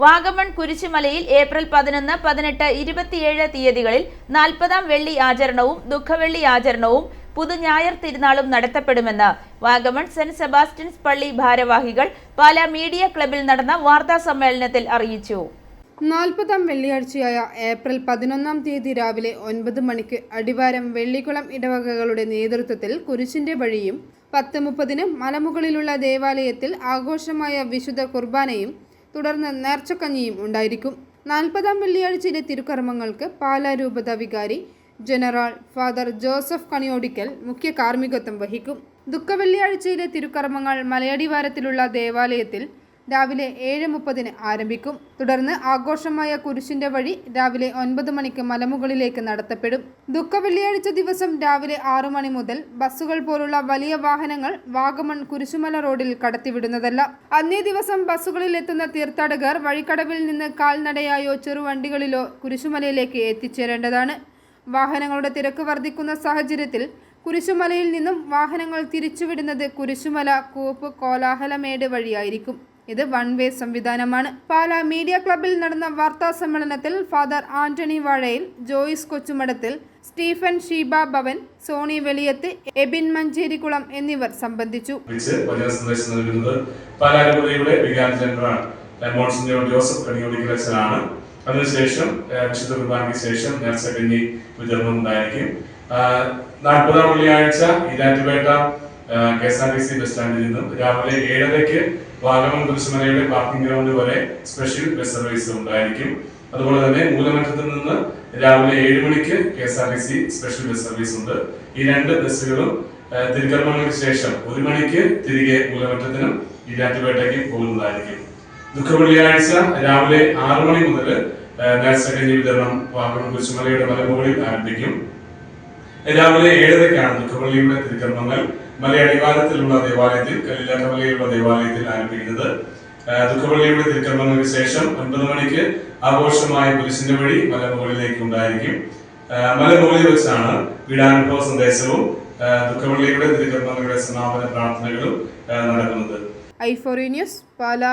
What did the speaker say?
Vagamon കുരിശുമലയിൽ April പതിനൊന്ന് പതിനെട്ട് ഇരുപത്തിയേഴ് തീയതികളിൽ നാൽപ്പതാം വെള്ളി ആചരണവും ദുഃഖവെള്ളി ആചരണവും പുതുഞായർ തിരുനാളും നടത്തപ്പെടുമെന്ന് വാഗമൺ സെന്റ് സെബാസ്റ്റ്യൻസ് പള്ളി ഭാരവാഹികൾ പാല മീഡിയ ക്ലബിൽ നടന്ന വാർത്താ സമ്മേളനത്തിൽ അറിയിച്ചു. നാൽപ്പതാം വെള്ളിയാഴ്ചയായ ഏപ്രിൽ പതിനൊന്നാം തീയതി രാവിലെ ഒൻപത് മണിക്ക് അടിവാരം വെള്ളിക്കുളം ഇടവകകളുടെ നേതൃത്വത്തിൽ കുരിശിന്റെ വഴിയും പത്ത് മുപ്പതിന് മലമുകളിലുള്ള ദേവാലയത്തിൽ ആഘോഷമായ വിശുദ്ധ കുർബാനയും തുടർന്ന് നേർച്ചക്കഞ്ഞിയും ഉണ്ടായിരിക്കും. നാൽപ്പതാം വെള്ളിയാഴ്ചയിലെ തിരുക്കർമ്മങ്ങൾക്ക് പാലാ രൂപത വികാരി ജനറൽ ഫാദർ ജോസഫ് കണിയോടിക്കൽ മുഖ്യ കാർമ്മികത്വം വഹിക്കും. ദുഃഖവെള്ളിയാഴ്ചയിലെ തിരുക്കർമ്മങ്ങൾ മലയടിവാരത്തിലുള്ള ദേവാലയത്തിൽ രാവിലെ ഏഴ് മുപ്പതിന് ആരംഭിക്കും. തുടർന്ന് ആഘോഷമായ കുരിശിന്റെ വഴി രാവിലെ ഒൻപത് മണിക്ക് മലമുകളിലേക്ക് നടത്തപ്പെടും. ദുഃഖവെള്ളിയാഴ്ച ദിവസം രാവിലെ ആറു മണി മുതൽ ബസ്സുകൾ പോലുള്ള വലിയ വാഹനങ്ങൾ വാഗമൺ കുരിശുമല റോഡിൽ കടത്തിവിടുന്നതല്ല. അന്നേ ദിവസം ബസ്സുകളിൽ എത്തുന്ന തീർത്ഥാടകർ വഴിക്കടവിൽ നിന്ന് കാൽനടയായോ ചെറുവണ്ടികളിലോ കുരിശുമലയിലേക്ക് എത്തിച്ചേരേണ്ടതാണ്. വാഹനങ്ങളുടെ തിരക്ക് വർദ്ധിക്കുന്ന സാഹചര്യത്തിൽ കുരിശുമലയിൽ നിന്നും വാഹനങ്ങൾ തിരിച്ചുവിടുന്നത് കുരിശുമല കൂപ്പ് കോലാഹലമേട് വഴിയായിരിക്കും. ഇത് വൺ വേ സംവിധാനമാണ്. പാലാ മീഡിയ ക്ലബിൽ നടന്ന വാർത്താ സമ്മേളനത്തിൽ ഫാദർ ആന്റണി വാഴയിൽ ജോയിസ് കൊച്ചുമടത്തിൽ സ്റ്റീഫൻ ഷീബ ഭവൻ സോണി വെളിയത്ത് എബിൻ മഞ്ചേരിക്കുളം എന്നിവർ സംബന്ധിച്ചു. ജോസഫ് അതിനുശേഷം വിശുദ്ധ കുർബാനയ്ക്ക് ശേഷം നേർച്ചക്കഞ്ഞി വിതരണം ഉണ്ടായിരിക്കും. നാൽപ്പതാം വെള്ളിയാഴ്ച Erattupetta K S R T C bus സ്റ്റാൻഡിൽ നിന്നും രാവിലെ ഏഴരയ്ക്ക് വാഗമൺ കുരിശുമലയുടെ പാർക്കിംഗ് ഗ്രൗണ്ട് വരെ സ്പെഷ്യൽ ബസ് സർവീസ് ഉണ്ടായിരിക്കും. അതുപോലെ തന്നെ മൂലമറ്റത്ത് നിന്ന് രാവിലെ ഏഴ് മണിക്ക് K S R T C special bus service ഉണ്ട്. ഈ രണ്ട് ബസ്സുകളും തിരുക്കർമ്മങ്ങൾക്ക് ശേഷം ഒരു മണിക്ക് തിരികെ മൂലമറ്റത്തിനും ഈരാറ്റുപേട്ടയ്ക്കും പോകുന്നതായിരിക്കും. ദുഃഖവെള്ളിയാഴ്ച രാവിലെ ആറു മണി മുതൽ നേർച്ചക്കഞ്ഞി വിതരണം വാഗമൺ കുരിശുമലയുടെ മലമുകളിൽ ആരംഭിക്കും. രാവിലെ ഏഴരയ്ക്കാണ് ദുഃഖവള്ളിയുടെ തിരുക്കർമ്മങ്ങൾ. മലയടിവാരത്തിലുള്ള ദേവാലയത്തിൽ കല്ലിലാക്കമലയിലുള്ള ദേവാലയത്തിൽ ആരംഭിക്കുന്നത്. ദുഃഖപള്ളിയുടെ തിരുക്കർമ്മങ്ങൾക്ക് ശേഷം ഒൻപത് മണിക്ക് ആഘോഷമായ കുരിശിന്റെ വഴി മലമുകളിലേക്ക് ഉണ്ടായിരിക്കും. മലമുകളിൽ വെച്ചാണ് പീഡാനുഭവ സന്ദേശവും ദുഃഖപള്ളിയുടെ തിരുക്കർമ്മങ്ങളുടെ സമാപന പ്രാർത്ഥനകളും നടക്കുന്നത്. I ഫോറി news Pala